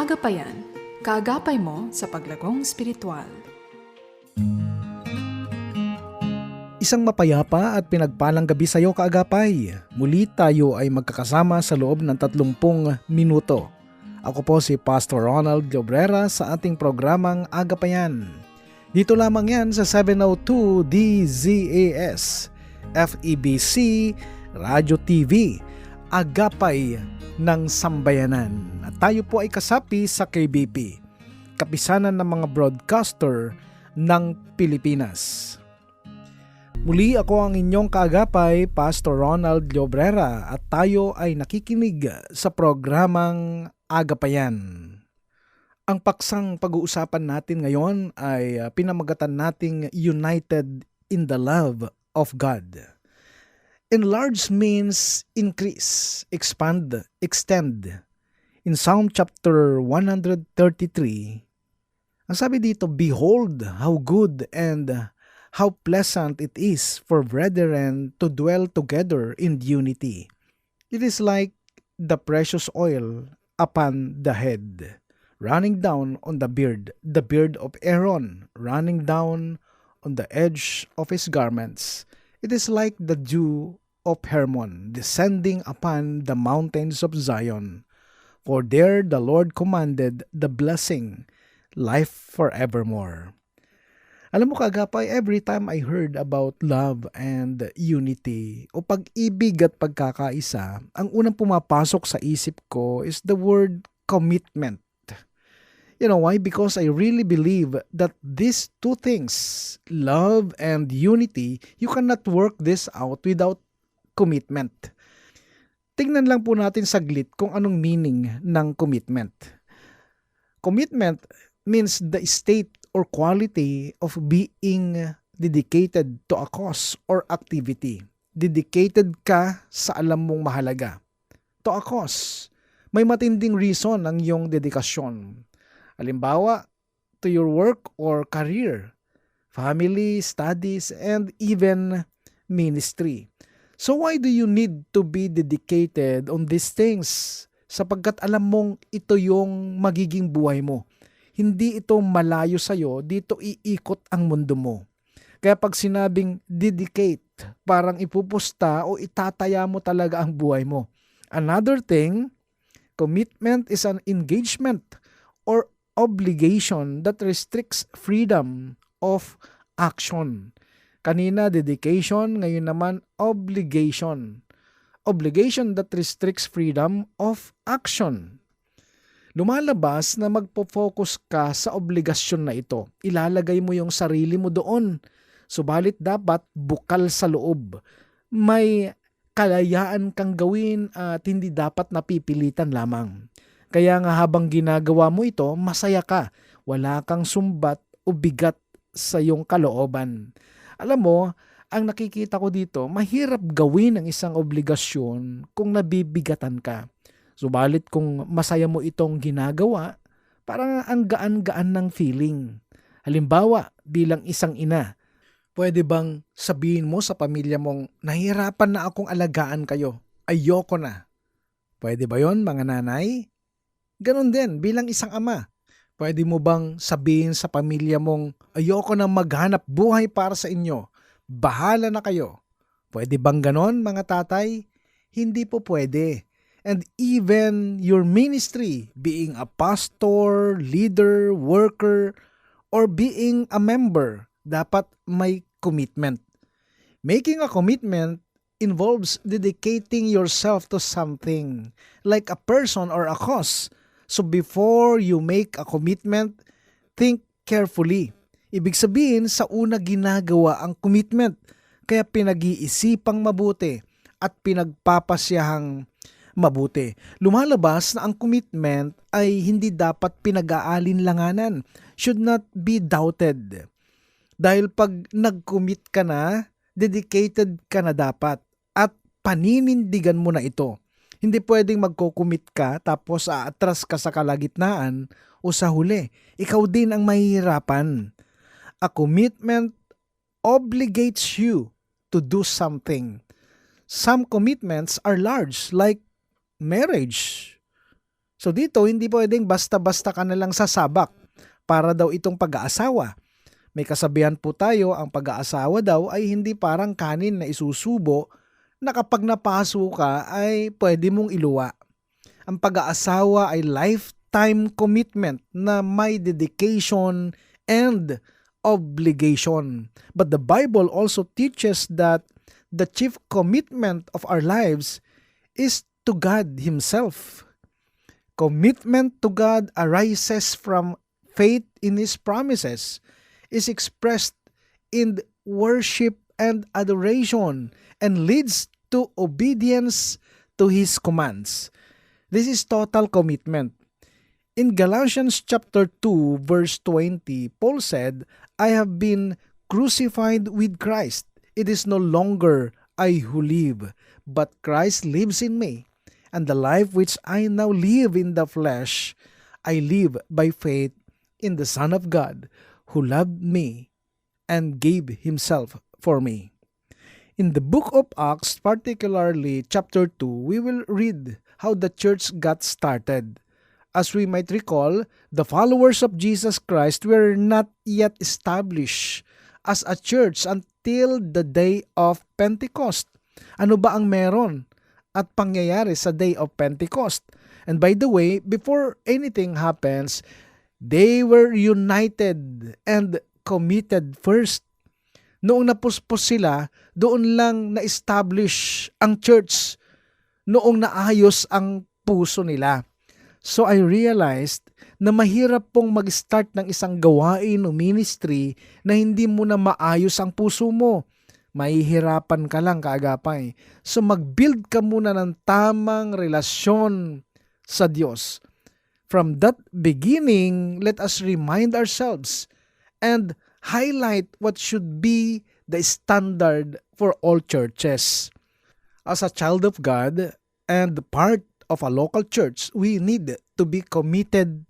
Agapayan, kaagapay mo sa paglagong spiritual. Isang mapayapa at pinagpalang gabi sa iyo kaagapay. Muli tayo ay magkakasama sa loob ng 30 minuto. Ako po si Pastor Ronald Llobrera sa ating programang Agapayan. Dito lamang yan sa 702 DZAS, FEBC, Radio TV, Agapay ng Sambayanan. At tayo po ay kasapi sa KBP, kapisanan ng mga broadcaster ng Pilipinas. Muli ako ang inyong kaagapay, Pastor Ronald Llobrera at tayo ay nakikinig sa programang Agapayan. Ang paksang pag-uusapan natin ngayon ay pinamagatan nating United in the Love of God. Enlarge means increase, expand, extend. In Psalm chapter 133, ang sabi dito, Behold how good and how pleasant it is for brethren to dwell together in unity. It is like the precious oil upon the head, running down on the beard, the beard of Aaron, running down on the edge of his garments. It is like the dew of Hermon descending upon the mountains of Zion. For there the Lord commanded the blessing, life forevermore. Alam mo kagapay, every time I heard about love and unity o pag-ibig at pagkakaisa, ang unang pumapasok sa isip ko is the word commitment. You know why? Because I really believe that these two things, love and unity, you cannot work this out without commitment. Tingnan lang po natin saglit kung anong meaning ng commitment. Commitment means the state or quality of being dedicated to a cause or activity. Dedicated ka sa alam mong mahalaga. To a cause. May matinding reason ang iyong dedikasyon. Halimbawa, to your work or career, family, studies, and even ministry. So why do you need to be dedicated on these things? Sapagkat alam mong ito yung magiging buhay mo hindi ito malayo sa iyo, dito iikot ang mundo mo. Kaya pag sinabing dedicate, parang ipupusta o itataya mo talaga ang buhay mo. Another thing, commitment is an engagement or obligation that restricts freedom of action. Kanina dedication, ngayon naman obligation. Obligation that restricts freedom of action lumalabas na magpo-focus ka sa obligasyon na ito. Ilalagay mo yung sarili mo doon. Subalit dapat bukal sa loob. May kalayaan kang gawin at hindi dapat napipilitan lamang. Kaya nga habang ginagawa mo ito, masaya ka. Wala kang sumbat o bigat sa iyong kalooban. Alam mo, ang nakikita ko dito, mahirap gawin ang isang obligasyon kung nabibigatan ka. Subalit kung masaya mo itong ginagawa, parang ang gaan-gaan ng feeling. Halimbawa, bilang isang ina, pwede bang sabihin mo sa pamilya mong nahihirapan na akong alagaan kayo, ayoko na. Pwede ba yon mga nanay? Ganon din bilang isang ama. Pwede mo bang sabihin sa pamilya mong ayoko na maghanap buhay para sa inyo, bahala na kayo. Pwede bang ganon mga tatay? Hindi po pwede and even your ministry, being a pastor, leader, worker, or being a member, dapat may commitment. Making a commitment involves dedicating yourself to something, like a person or a cause. So before you make a commitment, think carefully. Ibig sabihin, sa una ginagawa ang commitment, kaya pinag-iisipang mabuti at pinagpapasyahang mabuti. Lumalabas na ang commitment ay hindi dapat pinag-aalinlanganan, should not be doubted. Dahil pag nag-commit ka na, dedicated ka na dapat at paninindigan mo na ito. Hindi pwedeng magko-commit ka tapos aatras ka sa kalagitnaan o sa huli. Ikaw din ang mahihirapan. A commitment obligates you to do something. Some commitments are large like marriage. So dito, hindi pwedeng basta-basta ka na lang sasabak para daw itong pag-aasawa. May kasabihan po tayo, ang pag-aasawa daw ay hindi parang kanin na isusubo na kapag napaso ka ay pwede mong iluwa. Ang pag-aasawa ay lifetime commitment na may dedication and obligation. But the Bible also teaches that the chief commitment of our lives is to God Himself. Commitment to God arises from faith in His promises, is expressed in worship and adoration, and leads to obedience to His commands. This is total commitment. In Galatians chapter 2 verse 20, Paul said, I have been crucified with Christ. It is no longer I who live, but Christ lives in me. And the life which I now live in the flesh, I live by faith in the Son of God, who loved me and gave himself for me. In the book of Acts, particularly chapter 2, we will read how the church got started. As we might recall, the followers of Jesus Christ were not yet established as a church until the day of Pentecost. Ano ba ang meron at pangyayari sa day of Pentecost? And by the way, before anything happens, they were united and committed first. Noong napuspos sila, doon lang na-establish ang church. Noong naayos ang puso nila. So I realized na mahirap pong mag-start ng isang gawain o ministry na hindi mo na maayos ang puso mo. Mahihirapan ka lang kaagapay. So mag-build ka muna ng tamang relasyon sa Diyos. From that beginning, let us remind ourselves and highlight what should be the standard for all churches. As a child of God and part of a local church, we need to be committed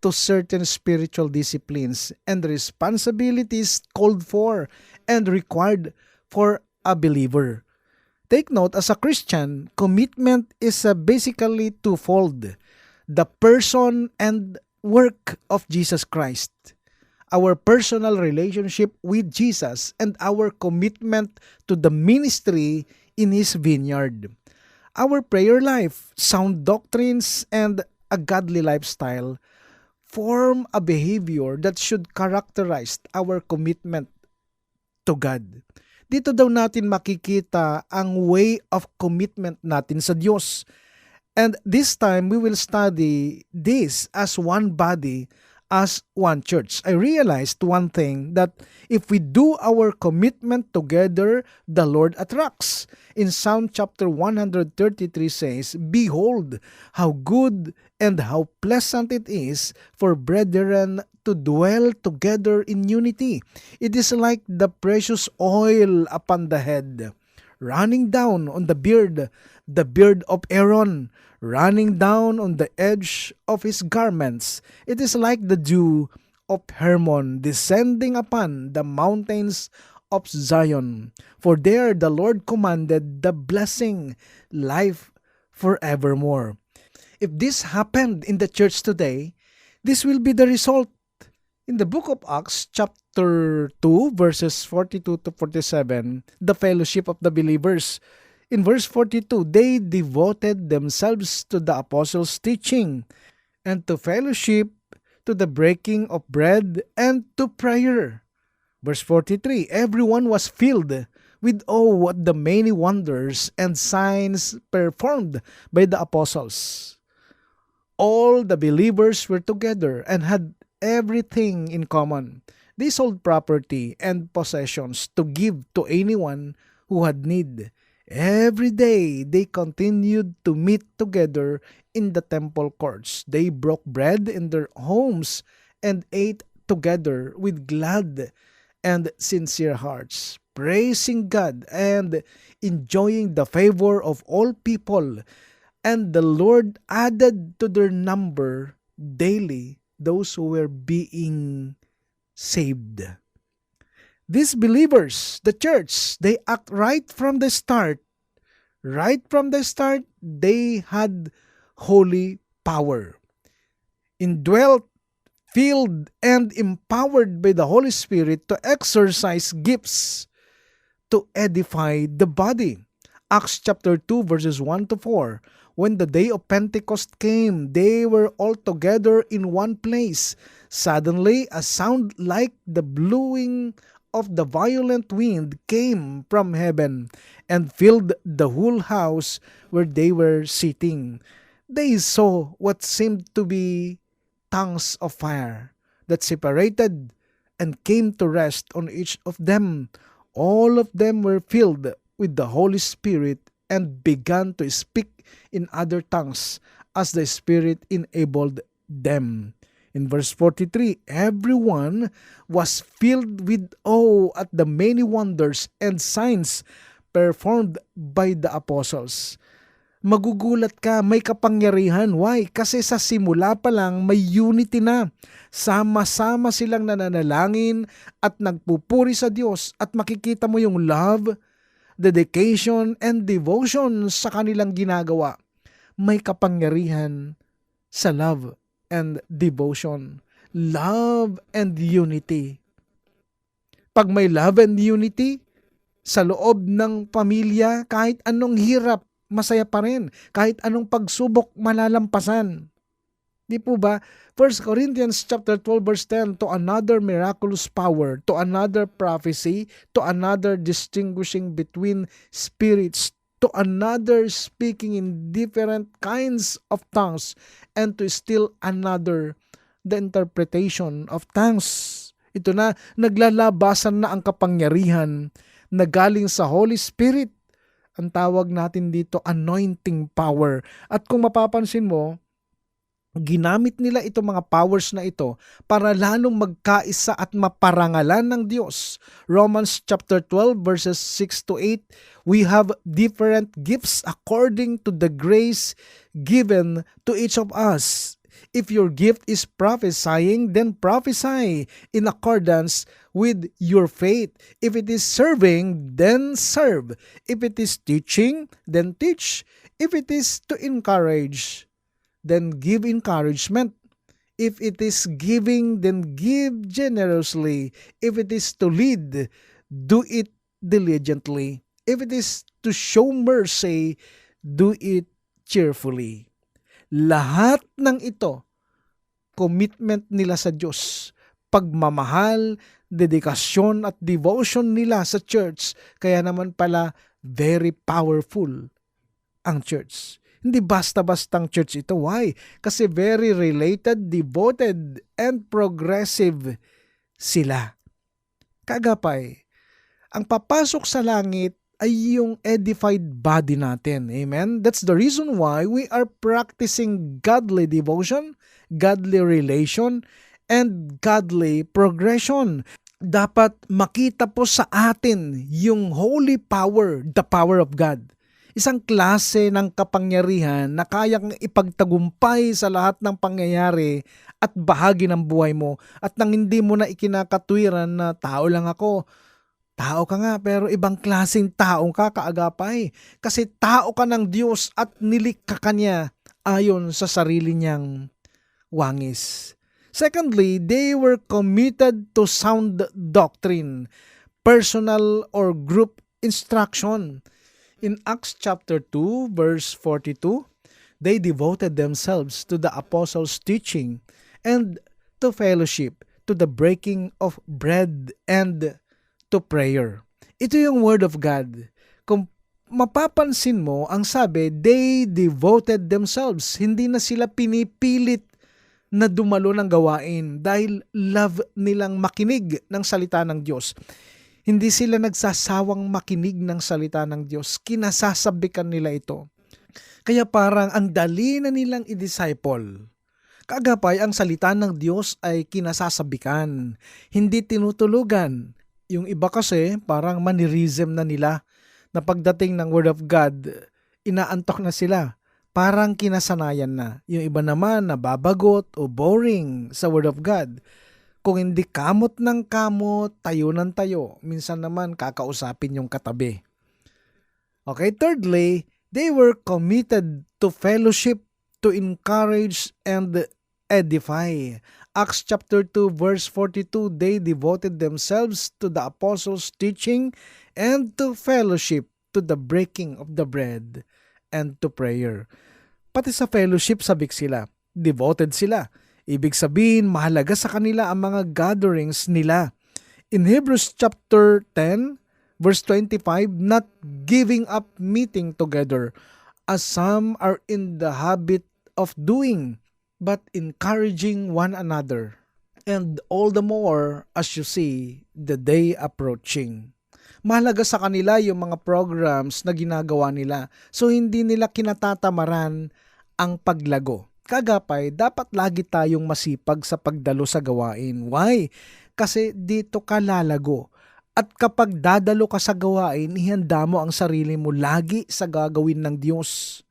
to certain spiritual disciplines and responsibilities called for and required for a believer. Take note, as a Christian, commitment is basically twofold the person and work of Jesus Christ, our personal relationship with Jesus, and our commitment to the ministry in His vineyard. Our prayer life, sound doctrines, and a godly lifestyle form a behavior that should characterize our commitment to God. Dito daw natin makikita ang way of commitment natin sa Diyos. And this time, we will study this as one body, as one church. I realized one thing that if we do our commitment together, the Lord attracts. In Psalm chapter 133 says, Behold, how good and how pleasant it is for brethren to dwell together in unity. It is like the precious oil upon the head, running down on the beard, the beard of Aaron, running down on the edge of his garments. It is like the dew of Hermon descending upon the mountains of Zion. For there the Lord commanded the blessing, life forevermore. If this happened in the church today, this will be the result. In the book of Acts, chapter 2, verses 42 to 47, the fellowship of the believers. In verse 42, they devoted themselves to the apostles' teaching and to fellowship, to the breaking of bread, and to prayer. Verse 43, everyone was filled with awe what the many wonders and signs performed by the apostles. All the believers were together and had everything in common. They sold property and possessions to give to anyone who had need. Every day they continued to meet together in the temple courts. They broke bread in their homes and ate together with glad and sincere hearts, praising God and enjoying the favor of all people. And the Lord added to their number daily those who were being saved. These believers, the church, they act right from the start. Right from the start, they had holy power. Indwelt, filled, and empowered by the Holy Spirit to exercise gifts to edify the body. Acts chapter 2 verses 1 to 4. When the day of Pentecost came, they were all together in one place. Suddenly, a sound like the blowing of the violent wind came from heaven and filled the whole house where they were sitting. They saw what seemed to be tongues of fire that separated and came to rest on each of them. All of them were filled with the Holy Spirit and began to speak in other tongues as the Spirit enabled them. In verse 43, everyone was filled with awe at the many wonders and signs performed by the apostles. Magugulat ka, may kapangyarihan. Why? Kasi sa simula pa lang, may unity na. Sama-sama silang nananalangin at nagpupuri sa Diyos at makikita mo yung love, dedication, and devotion sa kanilang ginagawa. May kapangyarihan sa love and devotion. Love and unity. Pag may love and unity, sa loob ng pamilya, kahit anong hirap, masaya pa rin. Kahit anong pagsubok, malalampasan. Di po ba? 1 Corinthians chapter 12 verse 10, to another miraculous power, to another prophecy, to another distinguishing between spirits, to another speaking in different kinds of tongues, and to still another the interpretation of tongues. Ito na, naglalabasan na ang kapangyarihan na galing sa Holy Spirit. Ang tawag natin dito, anointing power. At kung mapapansin mo, ginamit nila itong mga powers na ito para lalong magkaisa at maparangalan ng Diyos. Romans chapter 12 verses 6 to 8, we have different gifts according to the grace given to each of us. If your gift is prophesying, then prophesy in accordance with your faith. If it is serving, then serve. If it is teaching, then teach. If it is to encourage, then give encouragement. If it is giving, then give generously. If it is to lead, do it diligently. If it is to show mercy, do it cheerfully. Lahat ng ito, commitment nila sa Diyos, pagmamahal, dedikasyon at devotion nila sa church, kaya naman pala very powerful ang church. Hindi basta-bastang church ito. Why? Kasi very related, devoted, and progressive sila. Kagapay, ang papasok sa langit ay yung edified body natin. Amen? That's the reason why we are practicing godly devotion, godly relation, and godly progression. Dapat makita po sa atin yung holy power, the power of God isang klase ng kapangyarihan na kayang ipagtagumpay sa lahat ng pangyayari at bahagi ng buhay mo at nang hindi mo na ikinakatwiran na tao lang ako. Tao ka nga pero ibang klaseng tao ka kaagapay kasi tao ka ng Diyos at nilikha ka niya ayon sa sarili niyang wangis. Secondly, they were committed to sound doctrine, personal or group instruction. In Acts chapter 2 verse 42, they devoted themselves to the apostles' teaching and to fellowship, to the breaking of bread and to prayer. Ito yung word of God. Kung mapapansin mo, ang sabi, they devoted themselves. Hindi na sila pinipilit na dumalo ng gawain dahil love nilang makinig ng salita ng Diyos. Hindi sila nagsasawang makinig ng salita ng Diyos. Kinasasabikan nila ito. Kaya parang ang dali na nilang i-disciple. Kagapay, ang salita ng Diyos ay kinasasabikan, hindi tinutulugan. Yung iba kasi parang manirism na nila na pagdating ng Word of God, inaantok na sila. Parang kinasanayan na. Yung iba naman nababagot o boring sa Word of God kung hindi kamot ng kamot, tayo ng tayo. Minsan naman kakausapin yung katabi. Okay, thirdly, they were committed to fellowship to encourage and edify. Acts chapter 2 verse 42, they devoted themselves to the apostles' teaching and to fellowship, to the breaking of the bread, and to prayer. Pati sa fellowship, sabik sila. Devoted sila. Ibig sabihin, mahalaga sa kanila ang mga gatherings nila. In Hebrews chapter 10, verse 25, not giving up meeting together, as some are in the habit of doing, but encouraging one another. And all the more as you see the day approaching. Mahalaga sa kanila yung mga programs na ginagawa nila. So hindi nila kinatatamaran ang paglago. Kagapay, dapat lagi tayong masipag sa pagdalo sa gawain. Why? Kasi dito ka lalago. At kapag dadalo ka sa gawain, ihanda mo ang sarili mo lagi sa gagawin ng Diyos.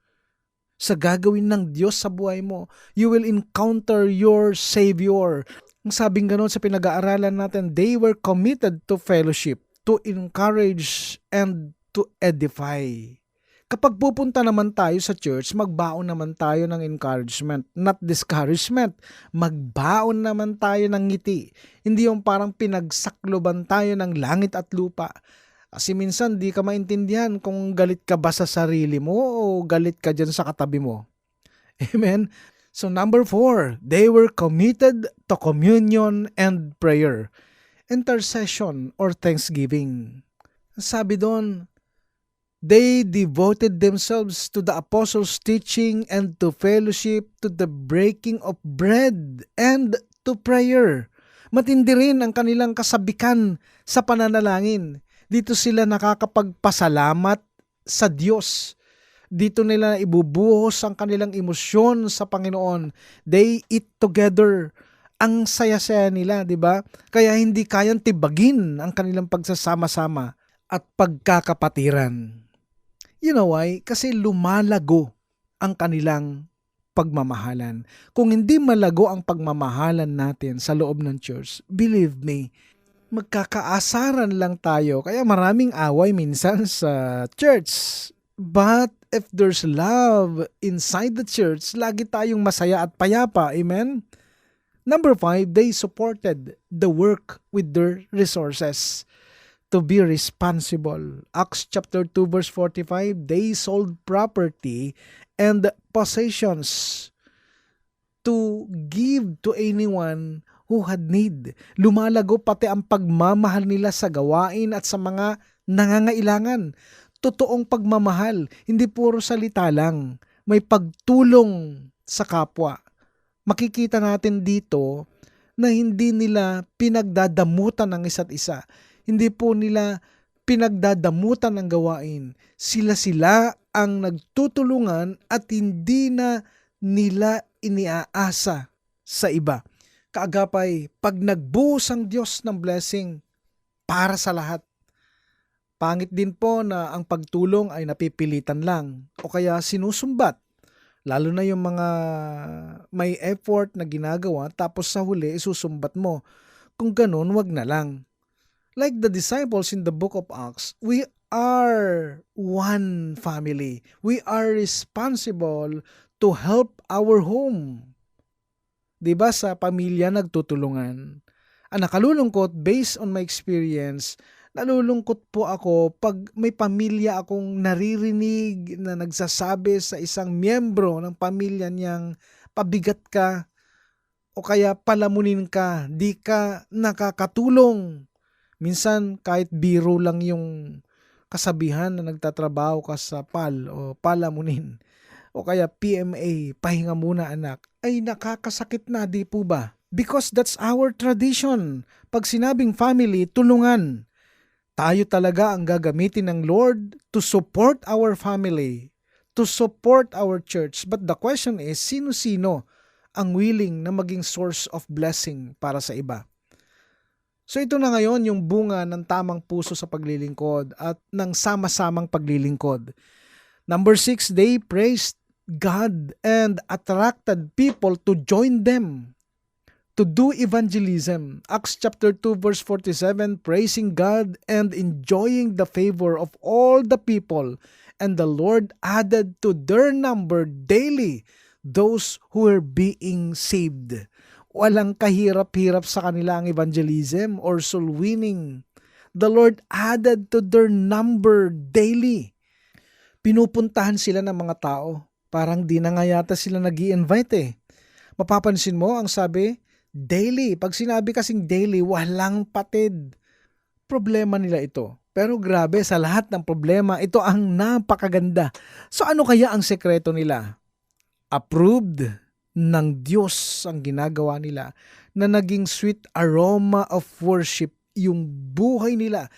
Sa gagawin ng Diyos sa buhay mo. You will encounter your Savior. Ang sabing ganon sa pinag-aaralan natin, they were committed to fellowship, to encourage, and to edify. Kapag pupunta naman tayo sa church, magbaon naman tayo ng encouragement, not discouragement. Magbaon naman tayo ng ngiti. Hindi yung parang pinagsakloban tayo ng langit at lupa. Kasi minsan di ka maintindihan kung galit ka ba sa sarili mo o galit ka dyan sa katabi mo. Amen? So number four, they were committed to communion and prayer. Intercession or thanksgiving. Sabi doon, They devoted themselves to the apostles' teaching and to fellowship, to the breaking of bread, and to prayer. Matindi rin ang kanilang kasabikan sa pananalangin. Dito sila nakakapagpasalamat sa Diyos. Dito nila ibubuhos ang kanilang emosyon sa Panginoon. They eat together. Ang saya-saya nila, di ba? Kaya hindi kayang tibagin ang kanilang pagsasama-sama at pagkakapatiran. You know why? Kasi lumalago ang kanilang pagmamahalan. Kung hindi malago ang pagmamahalan natin sa loob ng church, believe me, magkakaasaran lang tayo. Kaya maraming away minsan sa church. But if there's love inside the church, lagi tayong masaya at payapa. Amen? Number five, they supported the work with their resources to be responsible. Acts chapter 2 verse 45, they sold property and possessions to give to anyone who had need. Lumalago pati ang pagmamahal nila sa gawain at sa mga nangangailangan. Totoong pagmamahal, hindi puro salita lang. May pagtulong sa kapwa. Makikita natin dito na hindi nila pinagdadamutan ng isa't isa hindi po nila pinagdadamutan ng gawain. Sila-sila ang nagtutulungan at hindi na nila iniaasa sa iba. Kaagapay, pag nagbuhos ang Diyos ng blessing para sa lahat, pangit din po na ang pagtulong ay napipilitan lang o kaya sinusumbat. Lalo na yung mga may effort na ginagawa tapos sa huli isusumbat mo. Kung ganun, wag na lang like the disciples in the book of Acts, we are one family. We are responsible to help our home. 'Di ba sa pamilya nagtutulungan? Ang nakalulungkot based on my experience, nalulungkot po ako pag may pamilya akong naririnig na nagsasabi sa isang miyembro ng pamilya niyang pabigat ka o kaya palamunin ka, di ka nakakatulong Minsan kahit biro lang yung kasabihan na nagtatrabaho ka sa PAL o palamunin o kaya PMA, pahinga muna anak, ay nakakasakit na di po ba? Because that's our tradition. Pag sinabing family, tulungan. Tayo talaga ang gagamitin ng Lord to support our family, to support our church. But the question is, sino-sino ang willing na maging source of blessing para sa iba? So ito na ngayon yung bunga ng tamang puso sa paglilingkod at ng sama-samang paglilingkod. Number six, they praised God and attracted people to join them to do evangelism. Acts chapter 2 verse 47, praising God and enjoying the favor of all the people. And the Lord added to their number daily those who are being saved. Walang kahirap-hirap sa kanila ang evangelism or soul winning. The Lord added to their number daily. Pinupuntahan sila ng mga tao. Parang di na nga yata sila nag invite eh. Mapapansin mo ang sabi, daily. Pag sinabi kasing daily, walang patid. Problema nila ito. Pero grabe, sa lahat ng problema, ito ang napakaganda. So ano kaya ang sekreto nila? Approved ng Diyos ang ginagawa nila na naging sweet aroma of worship yung buhay nila.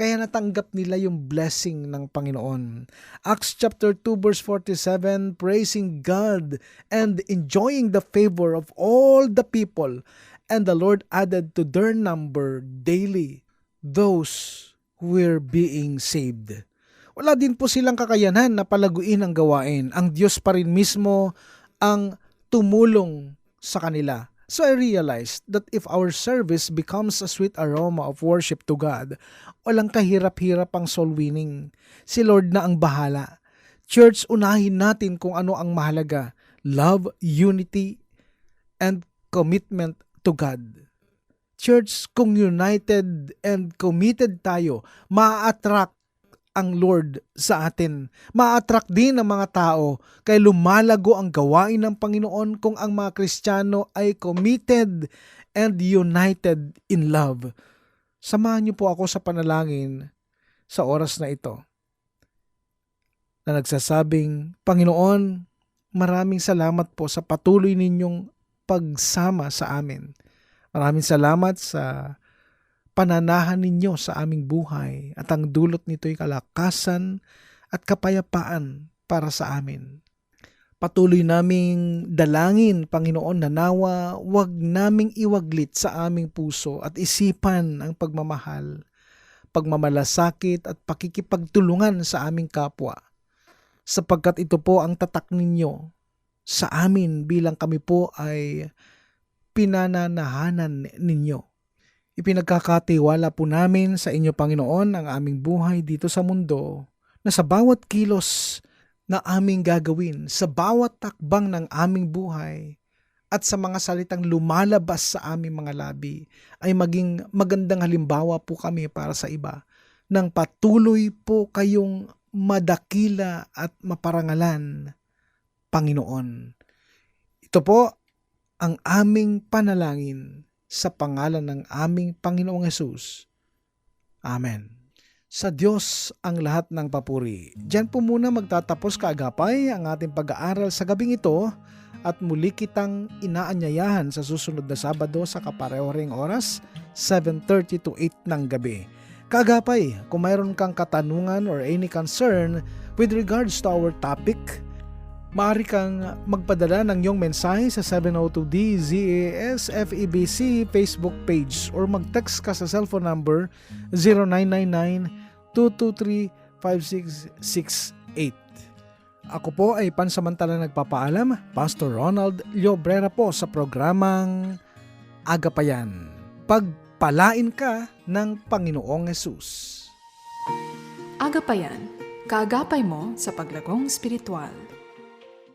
Kaya natanggap nila yung blessing ng Panginoon. Acts chapter 2 verse 47, praising God and enjoying the favor of all the people. And the Lord added to their number daily those who were being saved. Wala din po silang kakayanan na palaguin ang gawain. Ang Diyos pa rin mismo ang tumulong sa kanila. So I realized that if our service becomes a sweet aroma of worship to God, walang kahirap-hirap ang soul winning. Si Lord na ang bahala. Church, unahin natin kung ano ang mahalaga. Love, unity, and commitment to God. Church, kung united and committed tayo, ma-attract ang Lord sa atin. Ma-attract din ang mga tao kay lumalago ang gawain ng Panginoon kung ang mga Kristiyano ay committed and united in love. Samahan niyo po ako sa panalangin sa oras na ito na nagsasabing, Panginoon, maraming salamat po sa patuloy ninyong pagsama sa amin. Maraming salamat sa pananahan ninyo sa aming buhay at ang dulot nito'y kalakasan at kapayapaan para sa amin. Patuloy naming dalangin, Panginoon, na nawa wag naming iwaglit sa aming puso at isipan ang pagmamahal, pagmamalasakit at pakikipagtulungan sa aming kapwa. Sapagkat ito po ang tatak ninyo sa amin bilang kami po ay pinananahanan ninyo. Ipinagkakatiwala po namin sa inyo, Panginoon, ang aming buhay dito sa mundo na sa bawat kilos na aming gagawin, sa bawat takbang ng aming buhay, at sa mga salitang lumalabas sa aming mga labi, ay maging magandang halimbawa po kami para sa iba, nang patuloy po kayong madakila at maparangalan, Panginoon. Ito po ang aming panalangin sa pangalan ng aming Panginoong Yesus. Amen. Sa Diyos ang lahat ng papuri. Diyan po muna magtatapos kaagapay ang ating pag-aaral sa gabing ito at muli kitang inaanyayahan sa susunod na Sabado sa kaparehoreng oras 7.30 to 8 ng gabi. Kaagapay, kung mayroon kang katanungan or any concern with regards to our topic, maaari kang magpadala ng iyong mensahe sa 702DZAS FEBC Facebook page or mag-text ka sa cellphone number 0999-223-5668. Ako po ay pansamantala nagpapaalam, Pastor Ronald Llobrera po sa programang Agapayan. Pagpalain ka ng Panginoong Yesus. Agapayan, kaagapay mo sa paglagong spiritual.